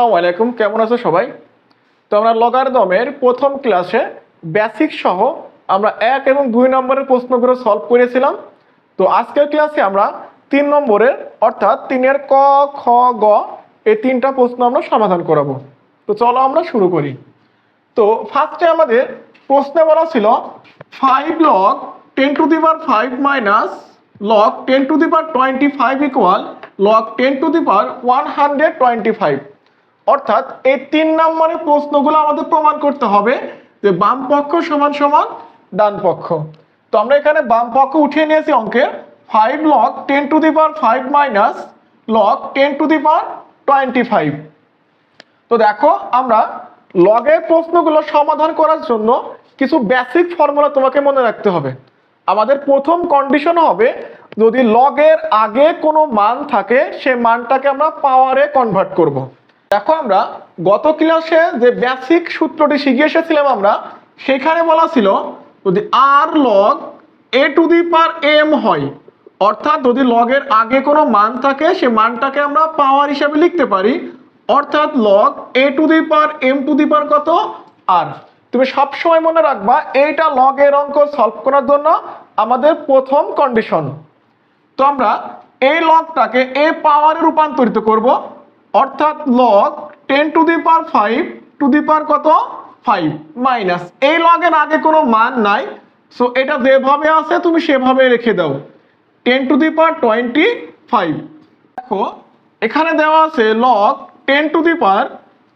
আসসালামু আলাইকুম, কেমন আছো সবাই? তো আমরা লগারদমের প্রথম ক্লাসে বেসিক সহ আমরা এক এবং দুই নম্বরের প্রশ্নগুলো সলভ করেছিলাম। তো আজকের ক্লাসে আমরা তিন নম্বরের, অর্থাৎ তিনের ক, খ, গ, এই তিনটা প্রশ্ন আমরা সমাধান করাবো। তো চলো আমরা শুরু করি। তো ফার্স্টে আমাদের প্রশ্নে বলা ছিল five log ten to the power five minus log ten to the power twenty five equal log ten to the power one hundred twenty five অর্থাৎ এই তিন নম্বরের প্রশ্নগুলো আমাদের প্রমাণ করতে হবে যে বাম পক্ষ সমান সমান ডান পক্ষ। তো আমরা এখানে বাম পক্ষ উঠিয়ে নিয়েছি অঙ্কের five log ten to the power five minus log ten to the power twenty five তো দেখো, আমরা লগের প্রশ্নগুলো সমাধান করার জন্য কিছু বেসিক ফর্মুলা তোমাকে মনে রাখতে হবে। আমাদের প্রথম কন্ডিশন হবে, যদি লগের আগে কোনো মান থাকে, সে মানটাকে আমরা পাওয়ারে কনভার্ট করব। দেখো আমরা, গত ক্লাসে যে বেসিক সূত্রটি শিখে এসেছিলাম আমরা, সেখানে বলা ছিল, যদি আর log a to the power m হয়, অর্থাৎ যদি লগের আগে কোনো মান থাকে, সে মানটাকে আমরা পাওয়ার হিসাবে লিখতে পারি, অর্থাৎ log a to the power m to the power কত? আর তুমি সবসময় মনে রাখবা, এইটা লগের অঙ্ক সলভ করার জন্য আমাদের প্রথম কন্ডিশন তো আমরা এই লগটাকে এ পাওয়ারে রূপান্তরিত করব। অর্থাৎ log ten to the power five to the power কত? ফাইভ মাইনাস এই লগের আগে কোনো মান নাই সো এটা যেভাবে আছে তুমি সেভাবে রেখে দাও। Ten to the power twenty five দেখো, এখানে দেওয়া আছে log ten to the power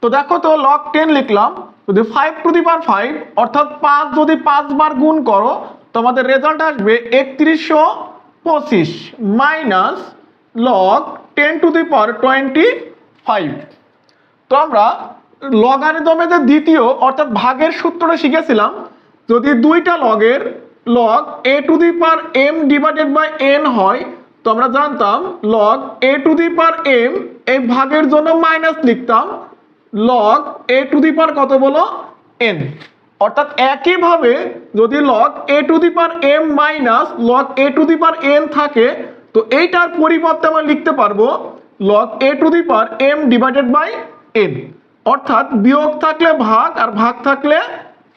তো দেখো তো লগ টেন লিখলাম, যদি five to the power five অর্থাৎ পাঁচ যদি পাঁচবার গুণ করো তোমাদের রেজাল্ট আসবে একত্রিশশো পঁচিশ minus log ten to the power twenty five. তো আমরা লগারিদমে যে দ্বিতীয়, অর্থাৎ ভাগের সূত্রটা শিখেছিলাম, যদি দুইটা লগের log a to the power m divided by n হয়, তো আমরা জানতাম log a to the power m এই ভাগের জন্য মাইনাস লিখতাম log a to the power কত বলো? এন অর্থাৎ একইভাবে যদি log a to the power m minus log a to the power n থাকে, তো এইটার পরিবর্তে আমরা লিখতে পারব log a to the power m divided by n অর্থাৎ বিয়োগ থাকলে ভাগ আর ভাগ থাকলে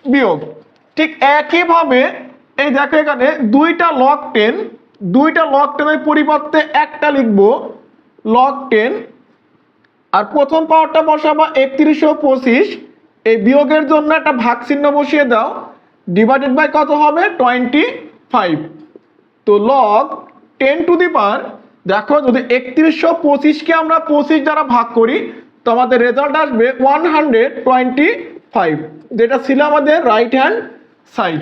বিয়োগ। ঠিক একইভাবে, এই দেখো এখানে দুইটা লগ টেন দুইটা লগ টেনের পরিবর্তে একটা লিখব লগ টেন আর প্রথম পাওয়ারটা বসাবা একত্রিশশো পঁচিশ। এই বিয়োগের জন্য একটা ভাগ চিহ্ন বসিয়ে দাও। ডিভাইডেড বাই কত হবে? টোয়েন্টি ফাইভ তো log ten to the power দেখো, যদি একত্রিশশো পঁচিশকে আমরা পঁচিশ দ্বারা ভাগ করি, তো আমাদের রেজাল্ট আসবে ওয়ান হান্ড্রেড টোয়েন্টি ফাইভ যেটা ছিল আমাদের রাইট হ্যান্ড সাইড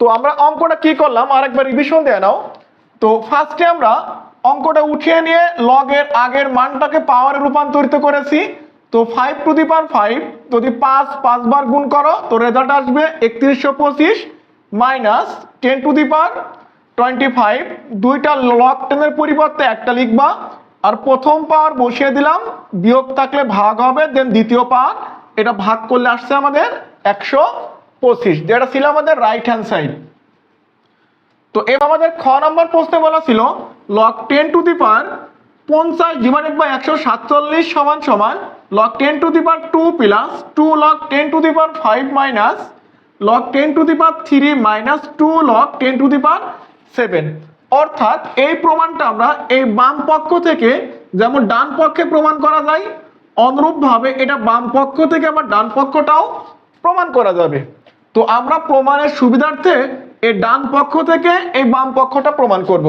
তো আমরা অঙ্কটা কি করলাম? আরেকবার রিভিশন দিয়ে নাও। তো ফার্স্টে আমরা অঙ্কটা উঠিয়ে নিয়ে লগের আগের মানটাকে পাওয়ারে রূপান্তরিত করেছি। তো five to the power five যদি পাঁচ পাঁচবার গুণ করো, তো রেজাল্ট আসবে একত্রিশশো পঁচিশ minus ten to the power twenty five দুইটা লগ টেনের পরিবর্তে একটা লিখবা। আর প্রথম পাওয়ার বসিয়ে দিলাম, বিয়োগ থাকলে ভাগ হবে দেন দ্বিতীয় পাওয়ার। এটা ভাগ করলে আসছে আমাদের একশো পঁচিশ। যেটা ছিল আমাদের রাইট হ্যান্ড সাইড তো এবার আমাদের খ নম্বর প্রশ্নে বলা ছিল log ten to the power পঞ্চাশ ডিভাইডেড বাই একশো সাতচল্লিশ সমান সমান log ten to the power two plus two log ten to the power five minus log ten to the power three minus two log ten to the power seven অর্থাৎ এই প্রমাণটা আমরা এই বাম পক্ষ থেকে যেমন ডান পক্ষে প্রমাণ করা যায়, অনুরূপভাবে এটা বাম পক্ষ থেকে আবার ডান পক্ষটাও প্রমাণ করা যাবে তো আমরা প্রমাণের সুবিধার্থে এই ডান পক্ষ থেকে এই বাম পক্ষটা প্রমাণ করব।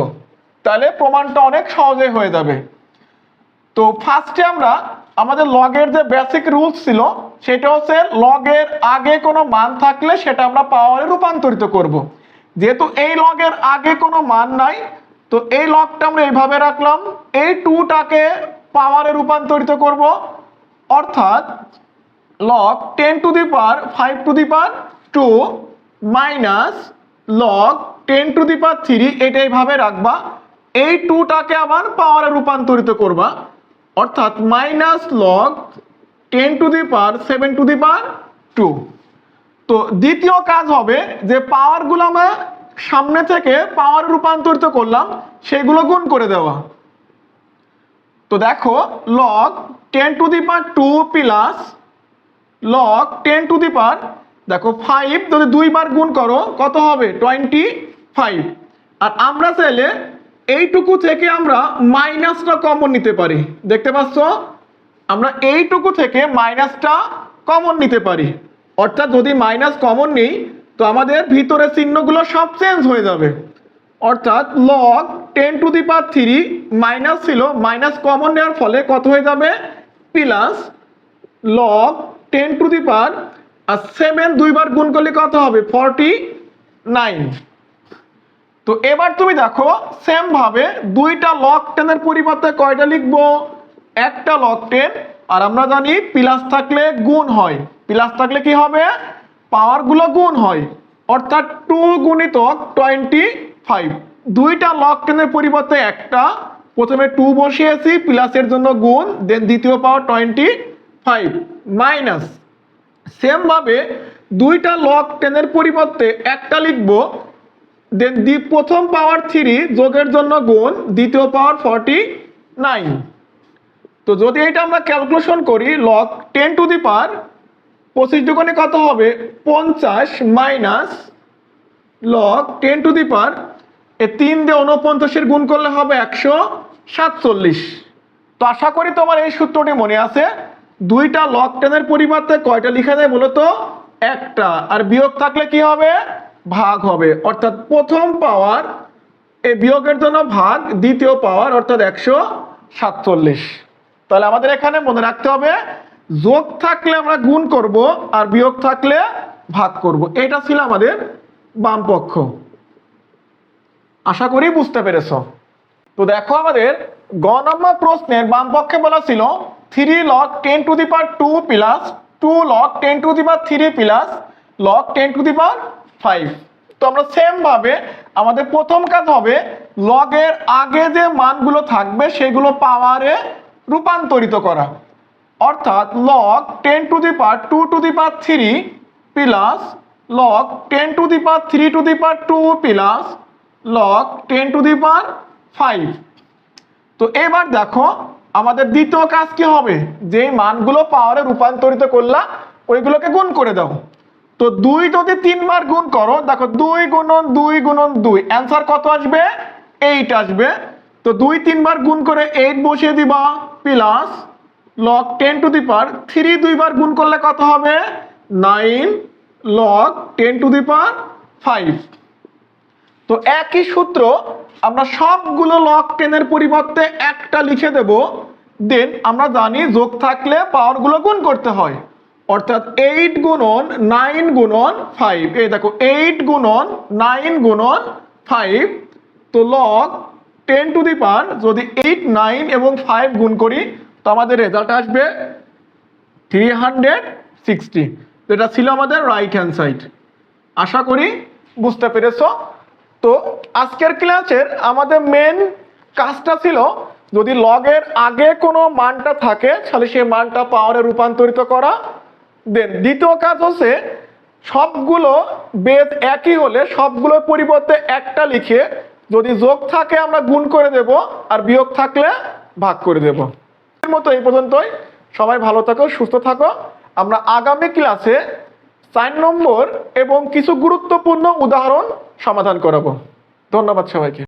তাহলে প্রমাণটা অনেক সহজে হয়ে যাবে তো ফার্স্টে আমরা আমাদের লগের যে বেসিক রুলস ছিল সেটা হচ্ছে লগের আগে কোনো মান থাকলে সেটা আমরা পাওয়ারে রূপান্তরিত করব। যেহেতু এই লগের আগে কোনো মান নাই, তো এই লগটা আমরা এইভাবে রাখলাম। এই টুটাকে পাওয়ারে রূপান্তরিত করব। অর্থাৎ log ten to the power five to the power two minus log ten to the power three এটা এইভাবে রাখবা। এই টুটাকে আবার পাওয়ারে রূপান্তরিত করবা। অর্থাৎ minus log ten to the power seven to the power two তো দ্বিতীয় কাজ হবে যে পাওয়ারগুলো আমরা সামনে থেকে পাওয়ার রূপান্তরিত করলাম, সেগুলো গুণ করে দেওয়া। তো দেখো log ten to the power two plus log ten to the power দেখো ফাইভ যদি দুইবার গুণ করো, কত হবে? টোয়েন্টি ফাইভ আর আমরা চাইলে এইটুকু থেকে আমরা মাইনাসটা কমন নিতে পারি। দেখতে পাচ্ছ? আমরা এইটুকু থেকে মাইনাসটা কমন নিতে পারি। অর্থাৎ যদি মাইনাস কমন নিই, তো আমাদের ভিতরের চিহ্নগুলো সব চেঞ্জ হয়ে যাবে। অর্থাৎ log ten to the power three minus ছিল মাইনাস কমন নেওয়ার ফলে কত হয়ে যাবে? Plus log ten to the power R seven দুইবার গুণ করলে কত হবে? ফর্টি নাইন তো এবার তুমি দেখো সেম ভাবে দুইটা লগ টেনের পরিবর্তে কয়টা লিখব? একটা লগ টেন আর আমরা জানি প্লাস থাকলে গুণ হয়। প্লাস থাকলে কি হবে? পাওয়ারগুলো গুণ হয়। অর্থাৎ টু গুণিতক টোয়েন্টি ফাইভ দুইটা লগ টেনের পরিবর্তে একটা। প্রথমে টু বসিয়েছি, প্লাসের জন্য গুণ দেন দ্বিতীয় power twenty five minus same ভাবে দুইটা লক টেনের পরিবর্তে একটা লিখব দেন প্রথম পাওয়ার থ্রি যোগের জন্য গুণ, দ্বিতীয় পাওয়ার ফর্টি নাইন তো যদি এটা আমরা ক্যালকুলেশন করি log ten to the power পঁচিশ দুগুণে কত হবে? পঞ্চাশ minus log ten to the power এ তিন দিয়ে উনপঞ্চাশের গুণ করলে হবে একশো সাতচল্লিশ। তো আশা করি তোমার এই সূত্রটি মনে আছে। দুইটা লগ টেনের পরিবর্তে কয়টা লিখা যায় মূলত একটা। আর বিয়োগ থাকলে কি হবে? ভাগ হবে। অর্থাৎ প্রথম পাওয়ার এই বিয়োগের জন্য ভাগ, দ্বিতীয় পাওয়ার অর্থাৎ একশো সাতচল্লিশ। তাহলে আমাদের এখানে মনে রাখতে হবে, যোগ থাকলে আমরা গুণ করব আর বিয়োগ থাকলে ভাগ করব। এটা ছিল আমাদের বাম পক্ষ। আশা করি বুঝতে পেরেছ। তো দেখো আমাদের গ নম্বর প্রশ্নের বাম পক্ষে বলা ছিল three log ten to the power two plus two log ten to the power three plus log ten to the power five তো আমরা সেম ভাবে আমাদের প্রথম কাজ হবে লগের আগে যে মানগুলো থাকবে, সেগুলো পাওয়ারে রূপান্তরিত করা। অর্থাৎ log ten to the power two to the power three plus log ten to the power three to the power two plus log ten to the power five তো এবার দেখো, আমাদের দ্বিতীয় কাজ কি হবে? যে মানগুলো পাওয়ারে রূপান্তরিত করলা, ওইগুলোকে গুণ করে দাও। তো দুই যদি তিনবার গুণ করো, দেখো দুই গুণন দুই গুণন দুই অ্যান্সার কত আসবে? এইট আসবে। তো দুই, তিনবার গুণ করে এইট বসিয়ে দিবা plus log ten to the power three দুইবার গুণ করলে কত হবে? Nine log ten to the power five তো একই সূত্র আমরা সবগুলো লগ টেনের পরিবর্তে একটা লিখে দেব। দেন আমরা জানি যোগ থাকলে পাওয়ারগুলো গুণ করতে হয়। অর্থাৎ এইট গুণন নাইন গুণন ফাইভ এই দেখো এইট গুণন নাইন গুণন ফাইভ তো log ten to the power যদি এইট নাইন এবং ফাইভ গুণ করি, তো আমাদের রেজাল্ট আসবে থ্রি হান্ড্রেড সিক্সটি এটা ছিল আমাদের রাইট হ্যান্ড সাইড আশা করি বুঝতে পেরেছ। তো আজকের ক্লাসের আমাদের মেন কাজটা ছিল, যদি লগের আগে কোনো মানটা থাকে, তাহলে সেই মানটা পাওয়ারে রূপান্তরিত করা। দেন দ্বিতীয় কাজ হচ্ছে, সবগুলো বেদ একই হলে সবগুলোর পরিবর্তে একটা লিখে যদি যোগ থাকে আমরা গুণ করে দেব আর বিয়োগ থাকলে ভাগ করে দেব। এর মতো এই পর্যন্তই। সবাই ভালো থাকো, সুস্থ থাকো। আমরা আগামী ক্লাসে চার নম্বর এবং কিছু গুরুত্বপূর্ণ উদাহরণ সমাধান করাবো। ধন্যবাদ সবাইকে।